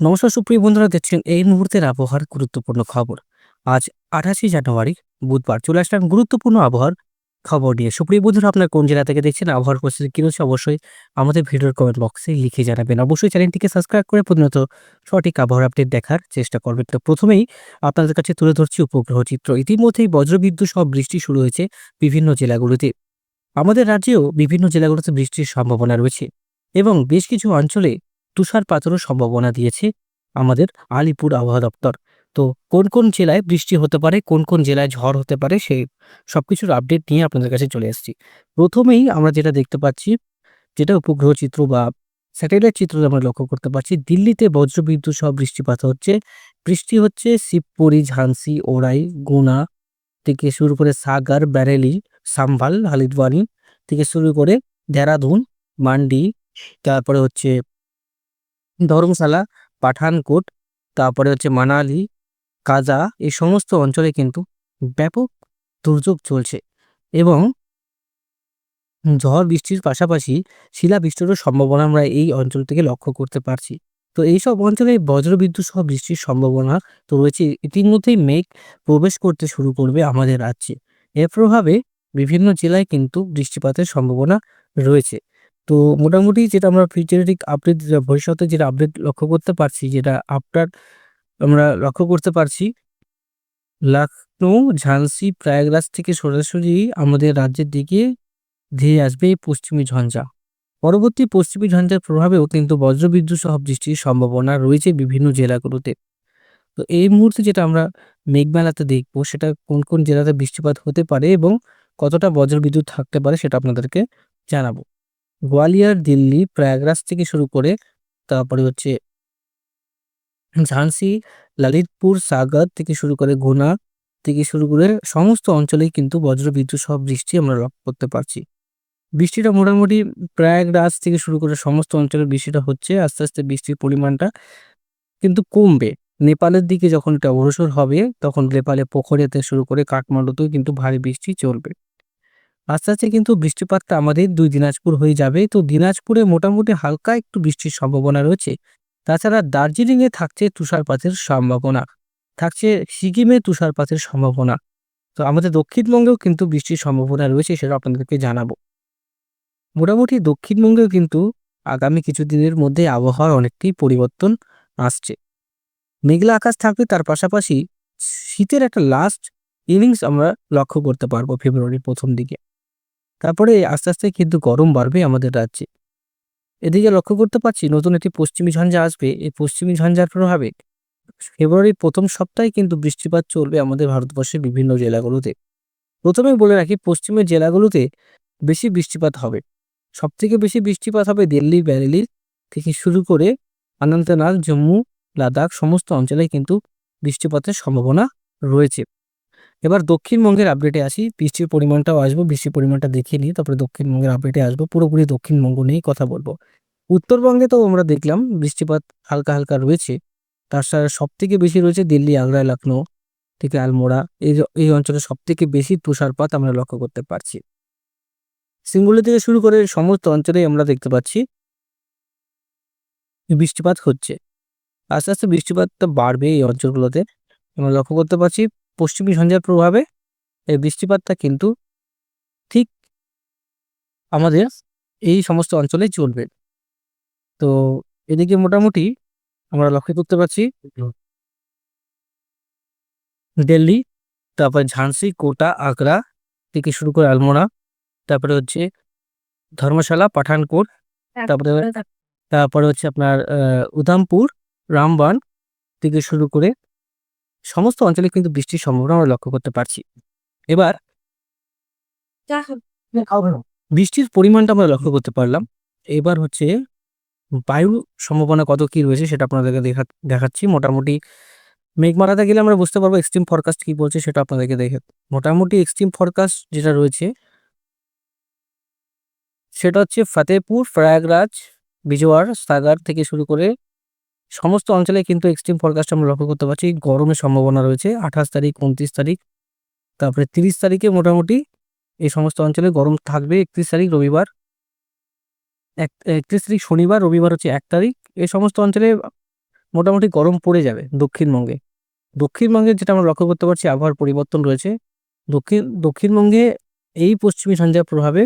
নমস্কার সুপ্রিয় বন্ধুরা, দেখছেন এই মুহূর্তের আবহাওয়ার গুরুত্বপূর্ণ খবর। আজ আঠাশে জানুয়ারি, বুধবার চলে আসলাম গুরুত্বপূর্ণ আবহাওয়ার খবর নিয়ে। সুপ্রিয় বন্ধুরা, আপনার কোন জেলা থেকে দেখছেন, আবহাওয়ার পরিস্থিতি কি রয়েছে, অবশ্যই আমাদের ভিডিওর কমেন্ট বক্সে লিখে জানাবেন। অবশ্যই চ্যানেলটিকে সাবস্ক্রাইব করে প্রতিনিয়ত সঠিক আবহাওয়ার আপডেট দেখার চেষ্টা করবেন। তো প্রথমেই আপনাদের কাছে তুলে ধরছি উপগ্রহ চিত্র। ইতিমধ্যেই বজ্রবিদ্যুৎ সহ বৃষ্টি শুরু হয়েছে বিভিন্ন জেলাগুলোতে। আমাদের রাজ্যেও বিভিন্ন জেলাগুলোতে বৃষ্টির সম্ভাবনা রয়েছে এবং বেশ কিছু অঞ্চলে তুষারপাতেরও সম্ভাবনা দিয়েছে আমাদের আলিপুর আবহাওয়া দপ্তর। তো কোন কোন জেলায় বৃষ্টি হতে পারে, কোন কোন জেলায় ঝড় হতে পারে সেই সবকিছুর আপডেট নিয়ে আপনাদের কাছে চলে এসেছি প্রথমেই আমরা যেটা দেখতে পাচ্ছি, যেটা উপগ্রহ চিত্র বা স্যাটেলাইট চিত্র আমরা লক্ষ্য করতে পারছি, দিল্লিতে বজ্রবিদ্যুৎ সহ বৃষ্টিপাত হচ্ছে। বৃষ্টি হচ্ছে শিবপুরি ঝান্সি ওরাই গুনা থেকে শুরু করে সাগার, ব্যারেলি, সাম্ভাল, হালিদওয়ানি থেকে শুরু করে দেহরাদুন মান্ডি, তারপরে হচ্ছে ধর্মশালা, পাঠানকোট, তারপরে হচ্ছে মানালি, কাজা, এই সমস্ত অঞ্চলে কিন্তু ব্যাপক দুর্যোগ চলছে এবং ঝড় বৃষ্টির পাশাপাশি শিলাবৃষ্টিরও সম্ভাবনা আমরা এই অঞ্চল থেকে লক্ষ্য করতে পারছি। তো এইসব অঞ্চলে বজ্রবিদ্যুৎ সহ বৃষ্টির সম্ভাবনা তো রয়েছে। ইতিমধ্যেই মেঘ প্রবেশ করতে শুরু করবে আমাদের রাজ্যে। এর প্রভাবে বিভিন্ন জেলায় কিন্তু বৃষ্টিপাতের সম্ভাবনা রয়েছে। তো মোটামুটি যেটা আমরা ফিউচারিটিক আপডেট ভবিষ্যতে যেটা আপডেট লক্ষ্য করতে পারছি, যেটা আফটার আমরা লক্ষ্য করতে পারছি, লখনৌ, ঝান্সি, প্রয়াগরাজ থেকে সরাসরি আমাদের রাজ্যের দিকে ধেয়ে আসবে এই পশ্চিমী ঝঞ্ঝা। পরবর্তী পশ্চিমী ঝঞ্ঝার প্রভাবেও কিন্তু বজ্রবিদ্যুৎ সহ বৃষ্টির সম্ভাবনা রয়েছে বিভিন্ন জেলাগুলোতে। তো এই মুহূর্তে যেটা আমরা মেঘমেলাতে দেখব, সেটা কোন কোন জেলাতে বৃষ্টিপাত হতে পারে এবং কতটা বজ্রবিদ্যুৎ থাকতে পারে সেটা আপনাদেরকে জানাব। গোয়ালিয়র, দিল্লি, প্রয়াগরাজ থেকে শুরু করে তারপরে হচ্ছে ঝান্সি ললিতপুর, সাগর থেকে শুরু করে গুনা থেকে শুরু করে সমস্ত অঞ্চলেই কিন্তু বজ্রবিদ্যুৎ সহ বৃষ্টি আমরা লক্ষ্য করতে পারছি। বৃষ্টিটা মোটামুটি প্রয়াগরাজ থেকে শুরু করে সমস্ত অঞ্চলে বৃষ্টিটা হচ্ছে আস্তে আস্তে বৃষ্টির পরিমাণটা কিন্তু কমবে। নেপালের দিকে যখন এটা অগ্রসর হবে তখন নেপালে পোখরিয়াতে শুরু করে কাঠমান্ডুতেও কিন্তু ভারী বৃষ্টি চলবে। আস্তে আস্তে কিন্তু বৃষ্টিপাতটা আমাদের দুই দিনাজপুর হয়ে যাবে। তো দিনাজপুরে মোটামুটি হালকা একটু বৃষ্টির সম্ভাবনা রয়েছে। তাছাড়া দার্জিলিংয়ে থাকছে তুষারপাতের সম্ভাবনা। থাকছে সিকিমে তুষারপাতের সম্ভাবনা। তো আমাদের দক্ষিণবঙ্গেও কিন্তু বৃষ্টির সম্ভাবনা রয়েছে সেটা আপনাদেরকে জানাব। মোটামুটি দক্ষিণবঙ্গেও কিন্তু আগামী কিছুদিনের মধ্যে আবহাওয়ার অনেকটাই পরিবর্তন আসছে। মেঘলা আকাশ থাকবে তার পাশাপাশি শীতের একটা লাস্ট ইনিংস আমরা লক্ষ্য করতে পারব ফেব্রুয়ারির প্রথম দিকে। তারপরে আস্তে আস্তে কিন্তু গরম বাড়বে আমাদের রাজ্যে। এদিকে লক্ষ্য করতে পারছি নতুন একটি পশ্চিমী ঝঞ্ঝা আসবে। এই পশ্চিমী ঝঞ্ঝার প্রভাবে ফেব্রুয়ারির প্রথম সপ্তাহে কিন্তু বৃষ্টিপাত চলবে আমাদের ভারতবর্ষের বিভিন্ন জেলাগুলোতে। প্রথমে বলে রাখি পশ্চিমের জেলাগুলোতে বেশি বৃষ্টিপাত হবে। সব থেকে বেশি বৃষ্টিপাত হবে দিল্লি, ব্যারেলি থেকে শুরু করে অনন্তনাগ, জম্মু, লাদাখ, সমস্ত অঞ্চলে কিন্তু বৃষ্টিপাতের সম্ভাবনা রয়েছে। এবার দক্ষিণবঙ্গের আপডেটে আসি। বৃষ্টির পরিমাণটাও আসব, বৃষ্টির পরিমাণটা দেখে নিই, তারপরে দক্ষিণবঙ্গের আপডেটে আসব। পুরোপুরি দক্ষিণবঙ্গ নিয়েই কথা বলব। উত্তরবঙ্গে তো আমরা দেখলাম বৃষ্টিপাত হালকা হালকা রয়েছে। তার সাথে সব থেকে বেশি রয়েছে দিল্লি, আগ্রা লখনৌ থেকে আলমোড়া। এই এই অঞ্চলে সব থেকে বেশি তুষারপাত আমরা লক্ষ্য করতে পারছি। সিঙ্গুলি থেকে শুরু করে সমস্ত অঞ্চলেই আমরা দেখতে পাচ্ছি বৃষ্টিপাত হচ্ছে। আস্তে আস্তে বৃষ্টিপাতটা বাড়বে এই অঞ্চলগুলোতে। আমরা লক্ষ্য করতে পারছি পশ্চিমী ঝঞ্ঝার প্রভাবে এই বৃষ্টিপাতটা কিন্তু ঠিক আমাদের এই সমস্ত অঞ্চলে চলবে। তো এদিকে মোটামুটি আমরা লক্ষ্য করতে পারছি দিল্লি তারপরে ঝান্সি কোটা আগ্রা থেকে শুরু করে আলমোড়া তারপরে হচ্ছে ধর্মশালা পাঠানকোট তারপরে তারপরে হচ্ছে আপনার উধামপুর রামবান থেকে শুরু করে সমস্ত অঞ্চলে কিন্তু বৃষ্টির সম্ভাবনা আমরা লক্ষ্য করতে পারছি। এবার বৃষ্টির পরিমাণটা আমরা লক্ষ্য করতে পারলাম। এবার হচ্ছে বায়ু সম্ভাবনা কত কি রয়েছে সেটা আপনাদেরকে দেখা দেখাচ্ছি। মোটামুটি মেঘমালাতে গেলে আমরা বুঝতে পারব এক্সট্রিম ফরকাস্ট কি বলছে সেটা আপনাদেরকে দেখে মোটামুটি এক্সট্রিম ফরকাস্ট যেটা রয়েছে সেটা হচ্ছে ফতেহপুর প্রয়াগরাজ বিজওয়ার সাগার থেকে শুরু করে সমস্ত অঞ্চলে কিন্তু এক্সট্রিম ফরকাস্ট আমরা লক্ষ্য করতে পারছি। গরমের সম্ভাবনা রয়েছে, আঠাশ তারিখ, উনত্রিশ তারিখ, তারপরে তিরিশ তারিখে মোটামুটি এই সমস্ত অঞ্চলে গরম থাকবে। একত্রিশ তারিখ রবিবার, এক, একত্রিশ তারিখ শনিবার, রবিবার হচ্ছে এক তারিখ। এই সমস্ত অঞ্চলে মোটামুটি গরম পড়ে যাবে দক্ষিণবঙ্গে। দক্ষিণবঙ্গে যেটা আমরা লক্ষ্য করতে পারছি, আবহাওয়ার পরিবর্তন রয়েছে। দক্ষিণ, দক্ষিণবঙ্গে এই পশ্চিমী ঝঞ্ঝার প্রভাবে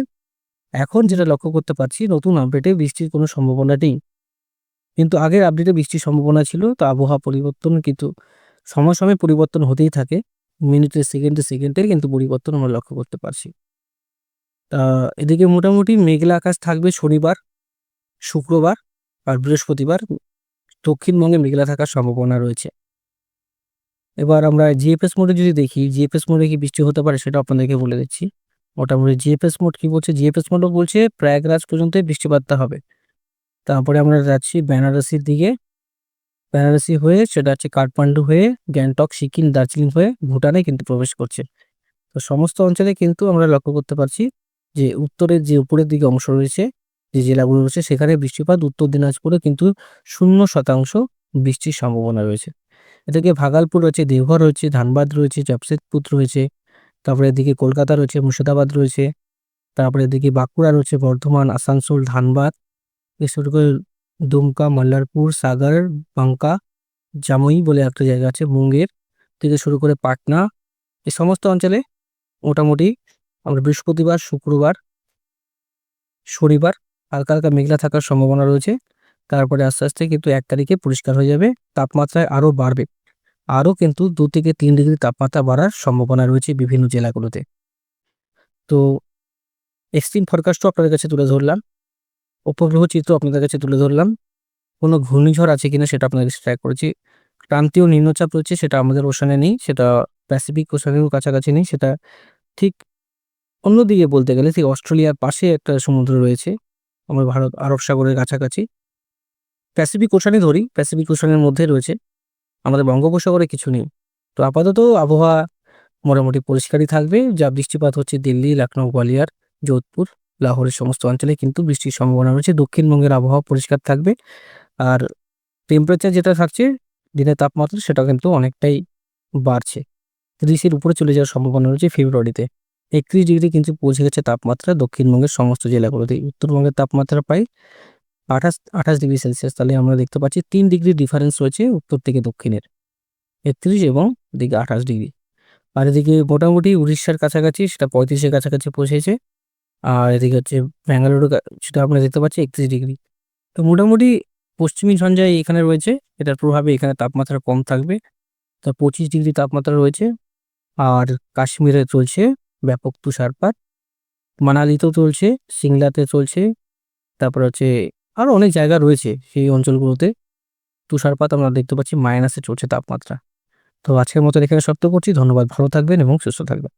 এখন যেটা লক্ষ্য করতে পারছি, নতুন আপডেটে বৃষ্টির কোনো সম্ভাবনা নেই। কিন্তু আগের আপডেটে বৃষ্টির সম্ভাবনা ছিল, তো আবহাওয়া পরিবর্তন কিন্তু সময় সময় পরিবর্তন হতেই থাকে। মিনিটে সেকেন্ডে সেকেন্ডের কিন্তু পরিবর্তন আমরা লক্ষ্য করতে পারছি। তা এদিকে মোটামুটি মেঘলা আকাশ থাকবে শনিবার, শুক্রবার আর বৃহস্পতিবার। দক্ষিণবঙ্গে মেঘলা থাকার সম্ভাবনা রয়েছে। এবার আমরা জিএফএস মোডে যদি দেখি জিএফএস মোডে কি বৃষ্টি হতে পারে সেটা আপনাদেরকে বলে দিচ্ছি। মোটামুটি জিএফএস মোড কি বলছে? জিএফএস মোডও বলছে, প্রয়াগরাজ পর্যন্ত বৃষ্টিপাতটা হবে। তারপরে আমরা যাচ্ছি বেনারসির দিকে। বেনারসি হয়ে সেটা হচ্ছে কাঠমান্ডু হয়ে গ্যাংটক, সিকিম, দার্জিলিং হয়ে ভুটানে কিন্তু প্রবেশ করছে। তো সমস্ত অঞ্চলে কিন্তু আমরা লক্ষ্য করতে পারছি যে উত্তরের যে উপরের দিকে অংশ রয়েছে, যে জেলাগুলো রয়েছে, সেখানে বৃষ্টিপাত উত্তর দিনাজপুরে কিন্তু শূন্য শতাংশ বৃষ্টির সম্ভাবনা রয়েছে। এদিকে ভাগালপুর রয়েছে, দেওঘর রয়েছে, ধানবাদ রয়েছে, জামশেদপুর রয়েছে, তারপরে এদিকে কলকাতা রয়েছে, মুর্শিদাবাদ রয়েছে, তারপরে এদিকে বাঁকুড়া রয়েছে, বর্ধমান, আসানসোল, ধানবাদ শুরু করে দুমকা, মল্লারপুর, সাগর বাঙ্কা জামুই বলে একটা জায়গা আছে, মুঙ্গের থেকে শুরু করে পাটনা, এই সমস্ত অঞ্চলে মোটামুটি আমরা বৃহস্পতিবার, শুক্রবার, শনিবার হালকা হালকা মেঘলা থাকার সম্ভাবনা রয়েছে। তারপরে আস্তে আস্তে কিন্তু এক তারিখে পরিষ্কার হয়ে যাবে, তাপমাত্রায় আরও বাড়বে। আরও কিন্তু দু থেকে তিন ডিগ্রি তাপমাত্রা বাড়ার সম্ভাবনা রয়েছে বিভিন্ন জেলাগুলোতে। তো এক্সট্রিম ফরকাস্টও আপনাদের কাছে তুলে ধরলাম। উপগ্রহ চিত্র আপনাদের কাছে তুলে ধরলাম। কোনো ঘূর্ণিঝড় আছে কিনা সেটা আপনাদের কাছে ট্র্যাক করেছি। ক্রান্তীয় নিম্নচাপ রয়েছে সেটা আমাদের ওশানে নেই, সেটা প্যাসিফিক ওশানেরও কাছাকাছি নেই, সেটা ঠিক অন্যদিকে বলতে গেলে ঠিক অস্ট্রেলিয়ার পাশে একটা সমুদ্র রয়েছে, আমার ভারত, আরব সাগরের কাছাকাছি। প্যাসিফিক ওশানে ধরি প্যাসিফিক ওশানের মধ্যে রয়েছে, আমাদের বঙ্গোপসাগরে কিছু নেই। তো আপাতত আবহাওয়া মোটামুটি পরিষ্কারই থাকবে, যা বৃষ্টিপাত হচ্ছে দিল্লি লখনৌ গোয়ালিয়র, যোধপুর। লাহোরের সমস্ত অঞ্চলে কিন্তু বৃষ্টির সম্ভাবনা রয়েছে। দক্ষিণবঙ্গের আবহাওয়া পরিষ্কার থাকবে। আর টেম্পারেচার যেটা থাকছে, দিনের তাপমাত্রা সেটা কিন্তু অনেকটাই বাড়ছে। ত্রিশের উপরে চলে যাওয়ার সম্ভাবনা রয়েছে ফেব্রুয়ারিতে। একত্রিশ ডিগ্রি কিন্তু পৌঁছে গেছে তাপমাত্রা দক্ষিণবঙ্গের সমস্ত জেলাগুলোতে। উত্তরবঙ্গের তাপমাত্রা প্রায় আঠাশ আঠাশ ডিগ্রি সেলসিয়াস। তাহলে আমরা দেখতে পাচ্ছি তিন ডিগ্রি ডিফারেন্স রয়েছে উত্তর থেকে দক্ষিণের। একত্রিশ এবং দিকে আঠাশ ডিগ্রি। আর এদিকে মোটামুটি উড়িষ্যার কাছাকাছি, সেটা পঁয়ত্রিশের কাছাকাছি পৌঁছেছে। আর এদিকে হচ্ছে ব্যাঙ্গালুরু সেটা আমরা দেখতে পাচ্ছি একত্রিশ ডিগ্রি। তো মোটামুটি পশ্চিমী ঝঞ্ঝায় এখানে রয়েছে, এটার প্রভাবে এখানে তাপমাত্রা কম থাকবে। তো পঁচিশ ডিগ্রি তাপমাত্রা রয়েছে, আর কাশ্মীরে চলছে ব্যাপক তুষারপাত। মানালিতেও চলছে সিংলাতে চলছে, তারপর হচ্ছে আরও অনেক জায়গা রয়েছে সেই অঞ্চলগুলোতে। তুষারপাত আমরা দেখতে পাচ্ছি, মাইনাসে চলছে তাপমাত্রা। তো আজকের মতো এখানে সত্য করছি, ধন্যবাদ, ভালো থাকবেন এবং সুস্থ থাকবেন।